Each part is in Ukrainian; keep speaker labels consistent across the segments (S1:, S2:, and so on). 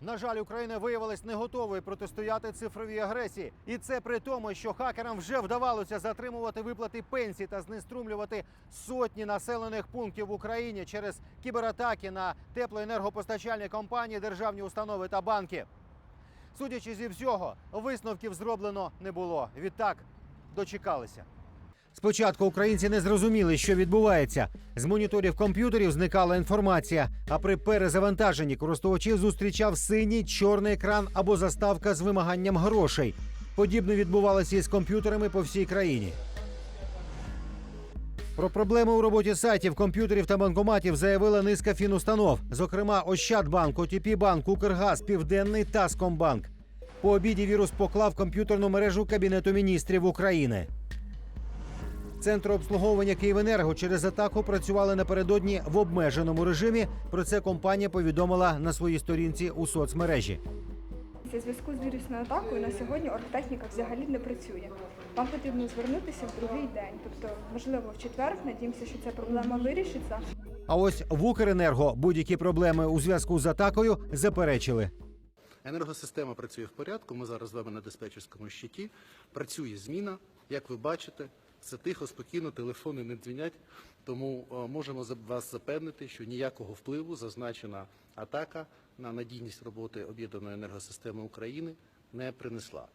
S1: На жаль, Україна виявилась не готовою протистояти цифровій агресії, і це при тому, що хакерам вже вдавалося затримувати виплати пенсій та знеструмлювати сотні населених пунктів в Україні через кібератаки на теплоенергопостачальні компанії, державні установи та банки. Судячи зі всього, висновків зроблено не було. Відтак дочекалися. Спочатку українці не зрозуміли, що відбувається. З моніторів комп'ютерів зникала інформація. А при перезавантаженні користувачів зустрічав синій чорний екран або заставка з вимаганням грошей. Подібне відбувалося і з комп'ютерами по всій країні. Про проблеми у роботі сайтів, комп'ютерів та банкоматів заявила низка фінустанов, зокрема Ощадбанк, ОТП Банк, Укргаз, Південний та Таскомбанк. По обіді вірус поклав комп'ютерну мережу Кабінету міністрів України. Центр обслуговування Київенерго через атаку працювали напередодні в обмеженому режимі. Про це компанія повідомила на своїй сторінці у соцмережі.
S2: У зв'язку з вірусною атакою на сьогодні оргтехніка взагалі не працює. Вам потрібно звернутися в другий день, тобто, можливо, в четвер. Надіємося, що ця проблема вирішиться.
S1: А ось в Укренерго будь-які проблеми у зв'язку з атакою заперечили.
S3: Енергосистема працює в порядку. Ми зараз з вами на диспетчерському щиті. Працює зміна. Як ви бачите, все тихо, спокійно, телефони не дзвінять. Тому е, можемо вас запевнити, що ніякого впливу зазначена атака на надійність роботи об'єднаної енергосистеми України не принесла.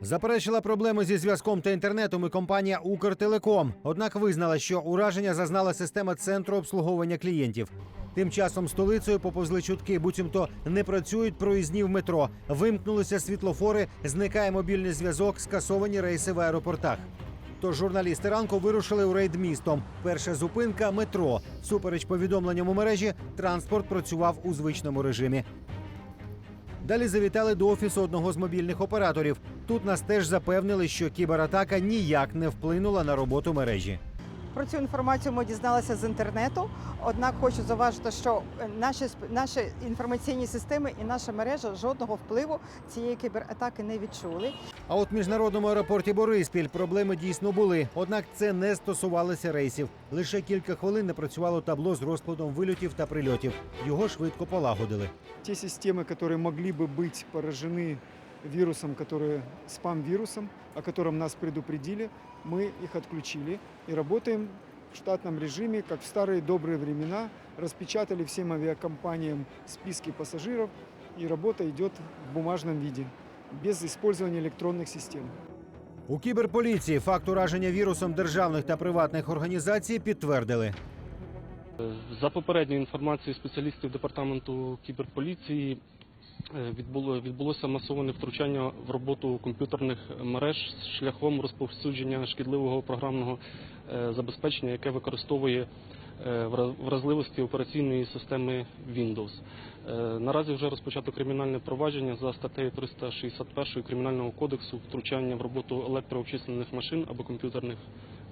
S1: Заперечила проблеми зі зв'язком та інтернетом і компанія Укртелеком. Однак визнала, що ураження зазнала система центру обслуговування клієнтів. Тим часом столицею поповзли чутки, буцімто не працюють проїзні в метро. Вимкнулися світлофори, зникає мобільний зв'язок, скасовані рейси в аеропортах. Тож журналісти ранку вирушили у рейд містом. Перша зупинка метро. Супереч повідомленням у мережі, транспорт працював у звичному режимі. Далі завітали до офісу одного з мобільних операторів. Тут нас теж запевнили, що кібератака ніяк не вплинула на роботу мережі.
S4: Про цю інформацію ми дізналися з інтернету. Однак хочу зауважити, що е, наші сп- наші інформаційні системи і наша мережа жодного впливу цієї кібератаки не відчули.
S1: А от в міжнародному аеропорті Бориспіль проблеми дійсно були. Однак це не стосувалося рейсів. Лише кілька хвилин не працювало табло з розкладом вильотів та прильотів. Його швидко полагодили.
S5: те системы, которые могли бы быть поражены вирусом, которые спам-вирусом, о котором нас предупредили, мы их отключили и работаем в штатном режиме, как в старые добрые времена. Распечатали всем авиакомпаниям списки пассажиров, и работа идет в бумажном виде, без использования электронных систем.
S1: У кіберполіції факт ураження вірусом державних та приватних організацій підтвердили.
S6: За попередньою інформацією спеціалістів департаменту кіберполіції е, відбуло, відбулося масоване втручання в роботу комп'ютерних мереж шляхом розповсюдження шкідливого програмного е, забезпечення, яке використовує е, вразливості операційної системи Windows. Е, Наразі вже розпочато кримінальне провадження за статтею 361 Кримінального кодексу втручання в роботу електрообчислених машин або комп'ютерних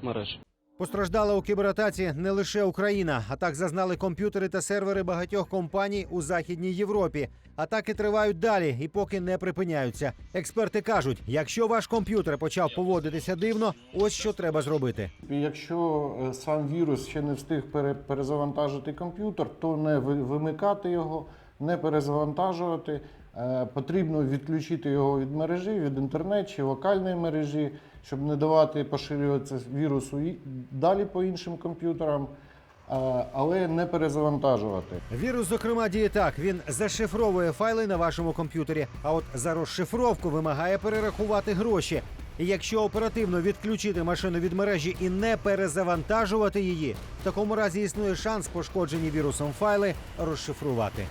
S6: мереж.
S1: Постраждала у кібератаці не лише Україна. Атак зазнали комп'ютери та сервери багатьох компаній у Західній Європі. Атаки тривають далі і поки не припиняються. Експерти кажуть, якщо ваш комп'ютер почав поводитися дивно, ось що треба зробити.
S7: Якщо е, сам вірус ще не встиг пере- перезавантажити комп'ютер, то не вимикати його, не перезавантажувати. Е, Потрібно відключити його від мережі, від інтернету чи локальної мережі, щоб не давати поширюватися вірусу далі по іншим комп'ютерам, е, але не перезавантажувати.
S1: Вірус, зокрема, діє так: він зашифровує файли на вашому комп'ютері, а от за розшифровку вимагає перерахувати гроші. І якщо оперативно відключити машину від мережі і не перезавантажувати її, в такому разі існує шанс пошкоджені вірусом файли розшифрувати.